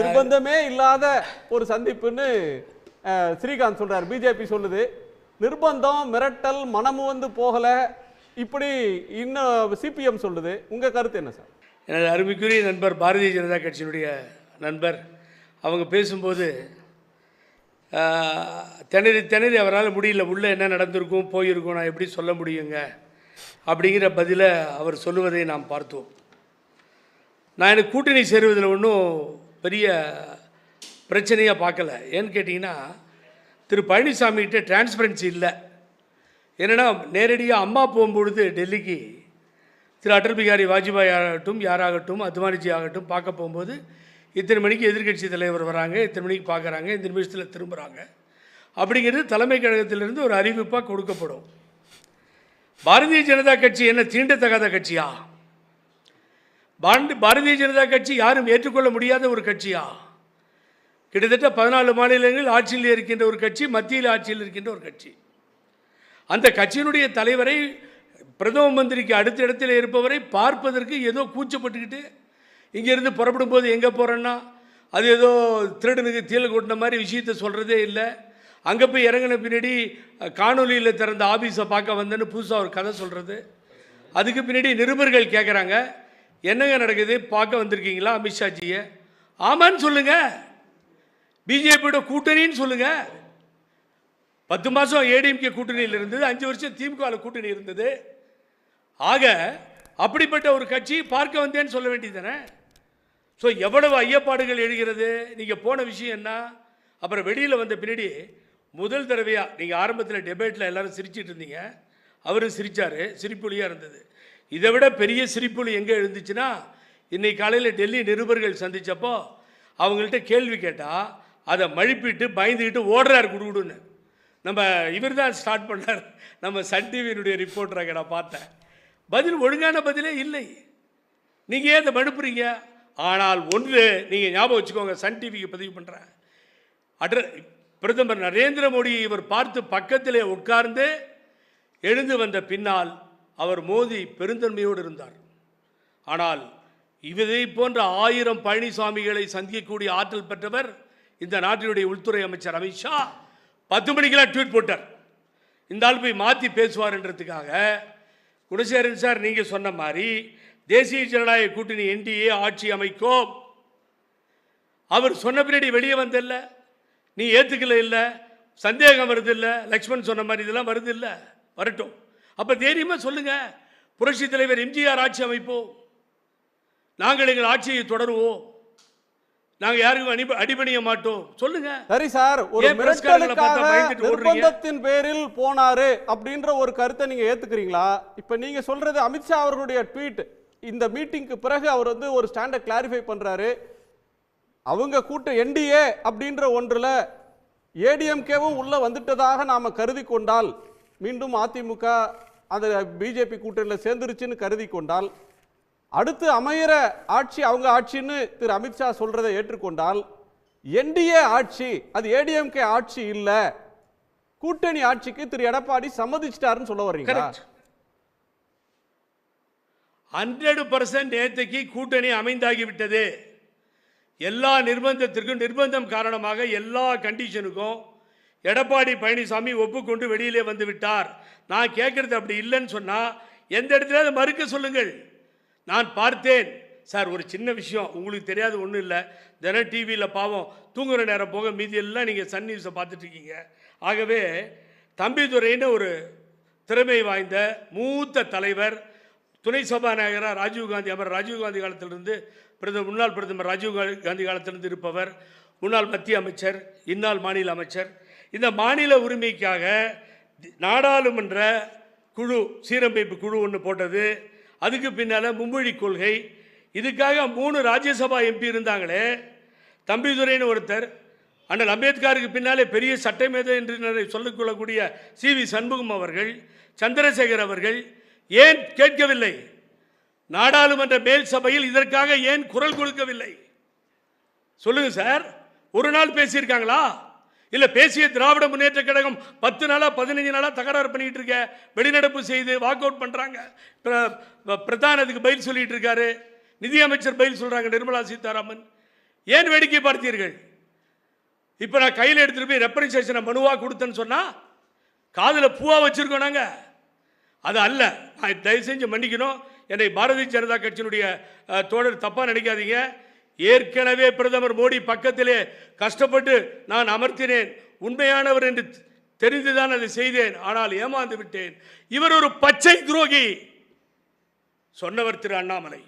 நிர்பந்தமே இல்லாத ஒரு சந்திப்புன்னு ஸ்ரீகாந்த் சொல்றாரு. பிஜேபி சொல்லுது. நிர்பந்தம் மிரட்டல் மனமு வந்து போகல. இப்படி இன்னும் சிபிஎம் சொல்லுது. உங்க கருத்து என்ன சார்? எனது அருமைக்குரிய நண்பர் பாரதிய ஜனதா கட்சியினுடைய நண்பர் அவங்க பேசும்போது திணறி திணறி அவரால் முடியல உள்ளே என்ன நடந்திருக்கும் போயிருக்கும் நான் எப்படி சொல்ல முடியுங்க? அப்படிங்கிற பதிலை அவர் சொல்லுவதை நாம் பார்த்தோம். நான் எனக்கு கூட்டணி சேருவதில் ஒன்றும் பெரிய பிரச்சனையாக பார்க்கல. ஏன்னு கேட்டிங்கன்னா திரு பழனிசாமிகிட்ட டிரான்ஸ்பரன்சி இல்லை. என்னென்னா நேரடியாக அம்மா போகும்பொழுது டெல்லிக்கு திரு அடல் பிகாரி வாஜ்பாய் ஆகட்டும் யாராகட்டும் அத்வானிஜி ஆகட்டும் பார்க்க போகும்போது இத்தனை மணிக்கு எதிர்க்கட்சி தலைவர் வராங்க இத்தனை மணிக்கு பார்க்குறாங்க இந்த நிமிஷத்தில் திரும்புகிறாங்க அப்படிங்கிறது தலைமை கழகத்திலிருந்து ஒரு அறிவிப்பாக கொடுக்கப்படும். பாரதிய ஜனதா கட்சி என்ன தீண்டத்தகாத கட்சியா? பாரதி பாரதிய ஜனதா கட்சி யாரும் ஏற்றுக்கொள்ள முடியாத ஒரு கட்சியா? கிட்டத்தட்ட பதினாலு மாநிலங்கள் ஆட்சியில் இருக்கின்ற ஒரு கட்சி மத்தியில் ஆட்சியில் இருக்கின்ற ஒரு கட்சி. அந்த கட்சியினுடைய தலைவரை பிரதம மந்திரிக்கு அடுத்த இடத்துல இருப்பவரை பார்ப்பதற்கு ஏதோ கூச்சப்பட்டுக்கிட்டு இங்கேருந்து புறப்படும் போது எங்கே போகிறேன்னா அது ஏதோ திருடனுக்கு தீல கூட்டின மாதிரி விஷயத்த சொல்கிறதே இல்லை. அங்கே போய் இறங்கின பின்னாடி காணொலியில் திறந்த ஆபீஸை பார்க்க வந்தேன்னு புதுசாக ஒரு கதை சொல்கிறது அதுக்கு பின்னாடி நிருபர்கள் கேட்குறாங்க என்னங்க நடக்குது? பார்க்க வந்திருக்கீங்களா அமித்ஷாஜியை ஆமான்னு சொல்லுங்கள் பிஜேபியோட கூட்டணின்னு சொல்லுங்கள் பத்து மாதம் ஏடிஎம்கே கூட்டணியில் இருந்தது அஞ்சு வருஷம் திமுகவில் கூட்டணி இருந்தது. ஆக அப்படிப்பட்ட ஒரு கட்சி பார்க்க வந்தேன்னு சொல்ல வேண்டியதானே ஸோ எவ்வளவு ஐயப்பாடுகள் எழுகிறது? நீங்கள் போன விஷயம் என்ன? அப்புறம் வெளியில் வந்த பின்னாடி முதல் தடவையாக நீங்கள் ஆரம்பத்தில் டெபேட்டில் எல்லோரும் சிரிச்சிட்டு இருந்தீங்க. அவரும் சிரித்தார் சிரிப்பொலியாக இருந்தது. இதை விட பெரிய சிரிப்புகள் எங்கே எழுந்துச்சுன்னா இன்னைக்கு காலையில் டெல்லி நிருபர்கள் சந்தித்தப்போ அவங்கள்ட்ட கேள்வி கேட்டால் அதை மழுப்பிட்டு பயந்துக்கிட்டு ஓடுறாரு குடுகுடுன்னு. நம்ம இவர் தான் ஸ்டார்ட் பண்ணார். நம்ம சன் டிவியினுடைய ரிப்போர்ட்டராக நான் பார்த்தேன். பதில் ஒழுங்கான பதிலே இல்லை. நீங்கள் ஏன் அதை மழுப்புறீங்க? ஆனால் ஒன்று நீங்கள் ஞாபகம் வச்சுக்கோங்க சன் டிவிக்கு பதிவு பண்ணுறேன் அட்ர பிரதமர் நரேந்திர மோடியை இவர் பார்த்து பக்கத்திலே உட்கார்ந்து எழுந்து வந்த பின்னால் அவர் மோதி பெருந்தன்மையோடு இருந்தார். ஆனால் இவரை போன்ற ஆயிரம் பழனிசாமிகளை சந்திக்கக்கூடிய ஆற்றல் பெற்றவர் இந்த நாட்டினுடைய உள்துறை அமைச்சர் அமித்ஷா. பத்து மணிக்கெல்லாம் ட்வீட் போட்டார். இந்த ஆள் போய் மாற்றி பேசுவார்ன்றதுக்காக குணசேரன் சார் நீங்கள் சொன்ன மாதிரி தேசிய ஜனநாயக கூட்டணி என்டிஏ ஆட்சி அமைக்கும். அவர் சொன்ன பின்னாடி வெளியே வந்தல்ல நீ ஏற்றுக்கல இல்லை. சந்தேகம் வருது இல்லை. லக்ஷ்மண் சொன்ன மாதிரி இதெல்லாம் வருது இல்லை. வரட்டும். அப்போ தைரியமாக சொல்லுங்க. புரட்சி தலைவர் எம்ஜிஆர் ஆட்சி அமைப்போம் நாங்கள் எங்கள் ஆட்சியை தொடருவோம். நாங்கள் யாருக்கும் அடி அடிபணிய மாட்டோம். சொல்லுங்க. சரி சார் ஒரு மிரட்டலுக்காக பேரில் போனாரு அப்படின்ற ஒரு கருத்தை நீங்க ஏத்துக்கிறீங்களா? இப்ப நீங்க சொல்றது அமித்ஷா அவர்களுடைய ட்வீட் இந்த மீட்டிங்க்கு பிறகு அவர் வந்து ஒரு ஸ்டாண்டை கிளாரிஃபை பண்றாரு. அவங்க கூட்ட என்டிஏ அப்படின்ற ஒன்றுல ஏடிஎம்கேவும் உள்ள வந்துட்டதாக நாம கருதி கொண்டால் மீண்டும் அதிமுக அந்த பிஜேபி கூட்டணியில் சேர்ந்துருச்சுன்னு கருதி கொண்டால் அடுத்து அமையிற ஆட்சி அவங்க ஆட்சின்னு திரு அமித்ஷா சொல்றதை ஏற்றுக்கொண்டால் என்டிஏ ஆட்சி அது ஏடிஎம்கே ஆட்சி இல்லை கூட்டணி ஆட்சிக்கு திரு எடப்பாடி சம்மதிச்சிட்டாருன்னு சொல்ல வர்றீங்க ஹண்ட்ரடு ஹண்ட்ரட் பர்சன்ட் நேற்றுக்கு கூட்டணி அமைந்தாகிவிட்டது. எல்லா நிர்பந்தத்திற்கும் நிர்பந்தம் காரணமாக எல்லா கண்டிஷனுக்கும் எடப்பாடி பழனிசாமி ஒப்புக்கொண்டு வெளியிலே வந்து விட்டார் நான் கேட்குறது அப்படி இல்லைன்னு சொன்னால் எந்த இடத்துல அதை மறுக்க சொல்லுங்கள். நான் பார்த்தேன். சார் ஒரு சின்ன விஷயம். உங்களுக்கு தெரியாது ஒன்றும் இல்லை. தினம் டிவியில் பாவம் தூங்குகிற நேரம் போக மீதி எல்லாம் நீங்கள் சன் நியூஸை பார்த்துட்ருக்கீங்க ஆகவே தம்பிதுரைன்னு ஒரு திறமை வாய்ந்த மூத்த தலைவர் துணை சபாநாயகராக ராஜீவ்காந்தி அமர் ராஜீவ்காந்தி காலத்திலிருந்து பிரதமர் முன்னாள் பிரதமர் ராஜீவ் காந்தி காலத்திலிருந்து இருப்பவர். முன்னாள் மத்திய அமைச்சர் இந்நாள் மாநில அமைச்சர். இந்த மாநில உரிமைக்காக நாடாளுமன்ற குழு சீரமைப்பு குழு ஒன்று போட்டது. அதுக்கு பின்னால் மும்மொழி கொள்கை. இதுக்காக மூணு ராஜ்யசபா எம்பி இருந்தாங்களே. தம்பிதுரைன்னு ஒருத்தர் அண்ணல் அம்பேத்கருக்கு பின்னாலே பெரிய சட்டமேதை என்று சொல்லிக்கொள்ளக்கூடிய சி. வி. சண்முகம் அவர்கள் சந்திரசேகர் அவர்கள் ஏன் கேட்கவில்லை? நாடாளுமன்ற மேல் சபையில் இதற்காக ஏன் குரல் கொடுக்கவில்லை? சொல்லுங்க சார் ஒரு நாள் பேசியிருக்காங்களா? இல்லை பேசிய திராவிட முன்னேற்ற கழகம் பத்து நாளாக பதினஞ்சு நாளாக தகராறு பண்ணிகிட்டு இருக்க. வெளிநடப்பு செய்து வாக் அவுட் பண்ணுறாங்க பிரதான பிரதான் அதுக்கு பதில் சொல்லிட்டு இருக்காரு. நிதியமைச்சர் பதில் சொல்கிறாங்க நிர்மலா சீதாராமன். ஏன் வேடிக்கை பார்த்தீர்கள்? இப்போ நான் கையில் எடுத்துகிட்டு போய் ரெப்ரசன்டேஷனை மனுவாக கொடுத்தேன்னு சொன்னால் காதில் பூவாக வச்சுருக்கோம் நாங்கள் அது அல்ல. நான் தயவு செஞ்சு மன்னிக்கணும். என்னை பாரதிய ஜனதா கட்சியினுடைய தோழர் தப்பாக நினைக்காதீங்க. ஏற்கனவே பிரதமர் மோடி பக்கத்திலே கஷ்டப்பட்டு நான் அமர்த்தினேன். உண்மையானவர் என்று தெரிந்துதான் அதை செய்தேன். ஆனால் ஏமாந்து விட்டேன். இவர் ஒரு பச்சை துரோகி. சொன்னவர் திரு அண்ணாமலை.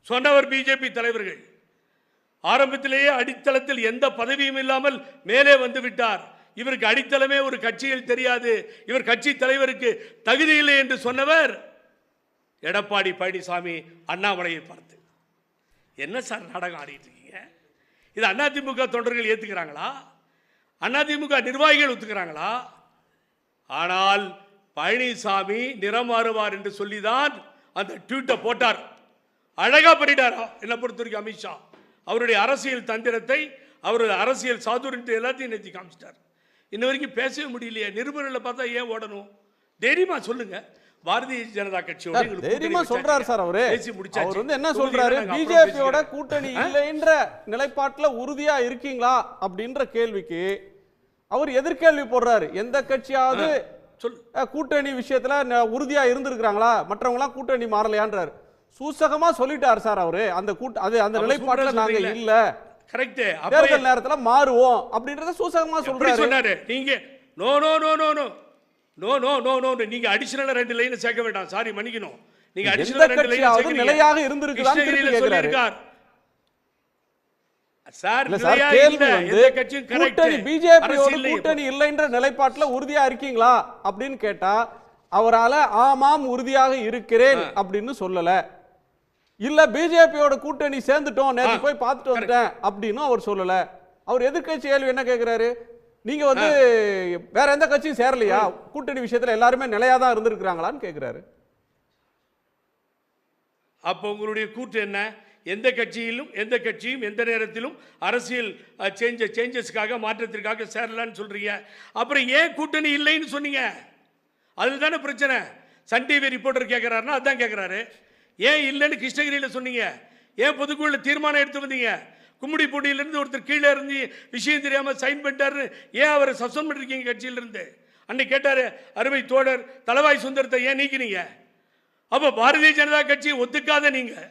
சொன்னவர் பிஜேபி தலைவர்கள். ஆரம்பத்திலேயே அடித்தளத்தில் எந்த பதவியும் இல்லாமல் மேலே வந்து விட்டார். இவருக்கு அடித்தளமே ஒரு கட்சியில் தெரியாது. இவர் கட்சி தலைவருக்கு தகுதி இல்லை என்று சொன்னவர் எடப்பாடி பழனிசாமி அண்ணாமலையை பார்த்து. என்ன சார் நாடகம் ஆடிட்டு இருக்கீங்க? இது அதிமுக தொண்டர்கள் ஏற்றுக்கிறாங்களா அதிமுக நிர்வாகிகள் ஒத்துக்கிறாங்களா? ஆனால் பழனிசாமி நிறம் மாறுவார் என்று சொல்லிதான் அந்த ட்வீட்டை போட்டார். அழகா பண்ணிட்டார்? என்னை பொறுத்த வரைக்கும் அமித்ஷா அவருடைய அரசியல் தந்திரத்தை அவருடைய அரசியல் சாதுரியத்தை எல்லாத்தையும் நேத்தி காமிச்சிட்டார். இன்ன வரைக்கும் பேசவே முடியலையே. நிருபர்களை பார்த்தா ஏன் ஓடணும்? தைரியமாக சொல்லுங்கள் பாரதிய ஜனதா கட்சியோட தைரியமா சொல்றாரு. சார் அவரு. அவர் வந்து என்ன சொல்றாரு? பிஜேபியோட. கூட்டணி இல்லைன்ற நிலைப்பாட்டுல உறுதியா இருக்கீங்களா அப்படின்ற கேள்விக்கு அவர் எதிர்கேள்வி போடுறாரு. எந்த கட்சியாவது கூட்டணி விஷயத்துல உறுதியா இருந்திருக்கிறாங்களா? மற்றவங்க எல்லாம் கூட்டணி மாறலையான்றாரு. சூசகமா சொல்லிட்டார் சார் அவரு. அந்த கூட்ட அது அந்த நிலைப்பாட்டுல நாங்க. இல்ல. கரெக்ட் தேர்தல் நேரத்துல மாறுவோம் அப்படின்றத சூசகமா சொல்றாரு. நீங்க no no no no no. No no no no நீங்க அடிஷனலா ரெண்டு லைன் சேர்க்க வேண்டாம். சாரி மன்னிக்கணும். நீங்க அடிஷனலா ரெண்டு லைன் நிலையாக சார் கட்சியும் கரெக்ட் கூட்டணி பிஜேபியோட கூட்டணி இல்லைன்ற நிலைப்பாட்டுல உறுதியா இருக்கீங்களா அப்படின்னு கேட்டா அவரால ஆமாம் உறுதியாக இருக்கிறேன் அப்படின்னு சொல்லல. இல்ல பிஜேபியோட கூட்டணி சேர்ந்துட்டோம் ஆ, போய் பார்த்துட்டு வந்துட்டேன் அப்படின்னு அவர் சொல்லல. அவர் எதிர்க்கட்சி கேள்வி என்ன கேக்குறாரு? நீங்க வந்து வேற எந்த கட்சியும் சேரலையா? கூட்டணி விஷயத்துல எல்லாருமே நிலையா தான் இருந்திருக்கிறாங்களான்னு கேக்குறாரு. அப்போ உங்களுடைய கூற்று என்ன? எந்த கட்சியிலும் எந்த கட்சியும் எந்த நேரத்திலும் அரசியல் சேஞ்ச சேஞ்சஸ்க்காக மாற்றத்திற்காக சேரலான்னு சொல்றீங்க. அப்புறம் ஏன் கூட்டணி இல்லைன்னு சொன்னீங்க? அதில் தானே பிரச்சனை. சன் டிவி ரிப்போர்ட்டர் கேட்குறாருன்னா அதான் கேட்குறாரு ஏன் இல்லைன்னு கிருஷ்ணகிரியில் சொன்னீங்க. ஏன் பொதுக்குழுல தீர்மானம் எடுத்து வந்தீங்க? கும்முடி போட்டியிலிருந்து ஒருத்தர் கீழே இருந்து விஷயம் தெரியாமல் சைன் பண்ணிட்டாருன்னு ஏன் அவரை சஸ்பெண்ட் பண்ணிருக்கீங்க கட்சியிலிருந்து? அன்னைக்கு கேட்டார் அருமை தோழர் தலவாய் சுந்தரத்தை ஏன் நீக்கினீங்க? அப்போ பாரதிய ஜனதா கட்சி ஒத்துக்காத நீங்கள்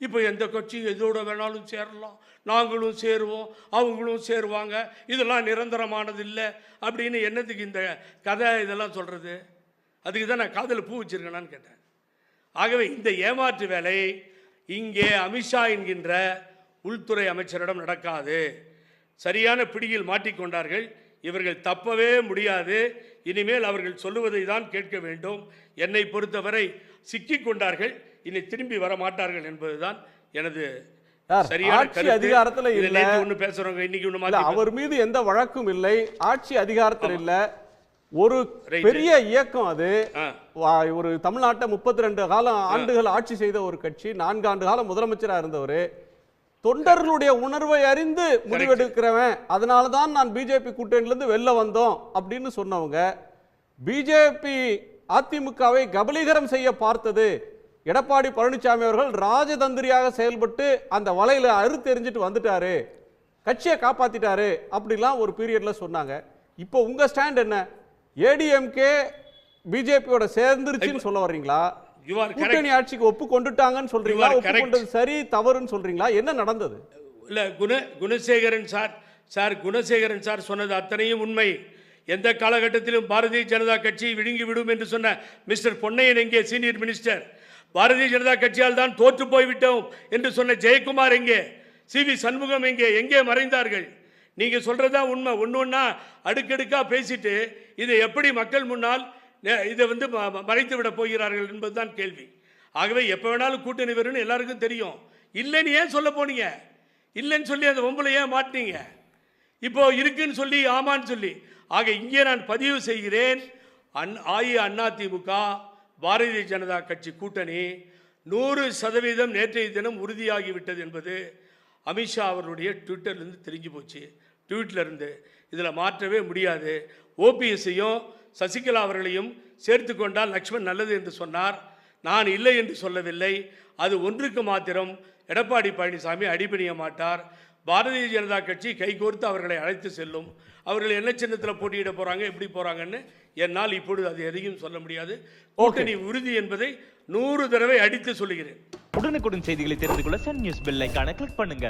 இப்போ எந்த கட்சி எதோட வேணாலும் சேரலாம். நாங்களும் சேருவோம் அவங்களும் சேருவாங்க. இதெல்லாம் நிரந்தரமானது இல்லை அப்படின்னு என்னத்துக்கு இந்த கதை இதெல்லாம் சொல்கிறது அதுக்கு தான் நான் காதில் பூ வச்சுருக்கேனான்னு கேட்டேன். ஆகவே இந்த ஏமாற்று வேலை இங்கே அமித்ஷா என்கின்ற உள்துறை அமைச்சரிடம் நடக்காது. சரியான பிடியில் மாட்டிக்கொண்டார்கள் இவர்கள் தப்பவே முடியாது. இனிமேல் அவர்கள் சொல்லுவதை தான் கேட்க வேண்டும். என்னை பொறுத்தவரை சிக்கிக் கொண்டார்கள். இனி திரும்பி வர மாட்டார்கள் என்பதுதான் எனது ஆட்சி கருத்து. அதிகாரத்துல இல்ல. ஒண்ணு பேசுறவங்க இன்னைக்கு அவர் மீது எந்த வழக்கும் இல்லை. ஆட்சி அதிகாரத்தில் இல்ல. ஒரு. பெரிய இயக்கம் அது. ஒரு தமிழ்நாட்டை முப்பத்தி ரெண்டு காலம் ஆண்டுகள் ஆட்சி செய்த ஒரு கட்சி நான்கு ஆண்டு காலம் முதலமைச்சரா இருந்தவர். தொண்டர்களுடைய உணர்வை அறிந்து முடிவெடுக்கிறவன். அதனால தான் நான் பிஜேபி கூட்டணியிலிருந்து வெளில வந்தோம் அப்படின்னு சொன்னவங்க பிஜேபி அதிமுகவை கபலீகரம் செய்ய பார்த்தது. எடப்பாடி பழனிசாமி அவர்கள் ராஜதந்திரியாக செயல்பட்டு அந்த வலையில அறுத்தெறிஞ்சிட்டு வந்துட்டாரு. கட்சியை காப்பாத்திட்டாரு அப்படிலாம் ஒரு பீரியட்ல சொன்னாங்க. இப்போ உங்க ஸ்டாண்ட் என்ன? ஏடிஎம்கே பிஜேபியோட சேர்ந்துருச்சுன்னு சொல்ல வர்றீங்களா. கூட்டணி ஆட்சிக்கு ஒப்பு கொண்டுட்டாங்கன்னு சொல்றீங்களா? ஒப்பு சரி தவறுன்னு சொல்றீங்களா? என்ன நடந்தது? இல்ல Guna Gunasekaran sir sir Gunasekaran sir சொன்னது அத்தனையும் உண்மை. எந்த காலகட்டத்திலும் பாரதிய ஜனதா கட்சி விழுங்கி விடும் என்று சொன்ன மிஸ்டர் பொன்னையன் எங்கே சீனியர் மினிஸ்டர்? பாரதிய ஜனதா கட்சியால் தான் தோற்று போய்விட்டோம் என்று சொன்ன ஜெயக்குமார் எங்கே? சி. வி. சண்முகம் எங்கே? எங்கே மறைந்தார்கள்? நீங்க சொல்றதா உண்மை. ஒன்று ஒன்றா அடுக்கடுக்கா பேசிட்டு இதை எப்படி மக்கள் முன்னால் இதை வந்து ம- மறைத்து விட போகிறார்கள் என்பதுதான் கேள்வி. ஆகவே எப்போ வேணாலும் கூட்டணி வரும்னு எல்லாருக்கும் தெரியும். இல்லைன்னு ஏன் சொல்ல போனீங்க? இல்லைன்னு சொல்லி அந்த பொம்பளை ஏன் மாட்டினீங்க? இப்போ இருக்குன்னு சொல்லி ஆமான்னு சொல்லி. ஆக இங்கே நான் பதிவு செய்கிறேன். அன் ஆயி திமுக பாரதிய ஜனதா கட்சி கூட்டணி நூறு சதவீதம் நேற்றைய தினம் உறுதியாகிவிட்டது என்பது அமித்ஷா அவருடைய ட்விட்டர்லேருந்து தெரிஞ்சு போச்சு. ட்வீட்ல இருந்து. இதில் மாற்றவே முடியாது. ஓபிஎஸ்ஸையும் சசிகலா அவர்களையும் சேர்த்து கொண்டால் லக்ஷ்மண் நல்லது என்று சொன்னார். நான் இல்லை என்று சொல்லவில்லை. அது ஒன்றுக்கு மாத்திரம் எடப்பாடி பழனிசாமி அடிபணிய மாட்டார். பாரதிய ஜனதா கட்சி கைகோர்த்து அவர்களை அழைத்து செல்லும். அவர்கள் என்ன சின்னத்தில் போட்டியிட போறாங்க எப்படி போறாங்கன்னு என்னால் இப்பொழுது அது எதையும் சொல்ல முடியாது. கூட்டணி உறுதி என்பதை நூறு தடவை அடித்து சொல்லுகிறேன். உடனுக்குடன் செய்திகளை தெரிந்து கொள்ள சன் நியூஸ் பெல் ஐகானை கிளிக் பண்ணுங்க.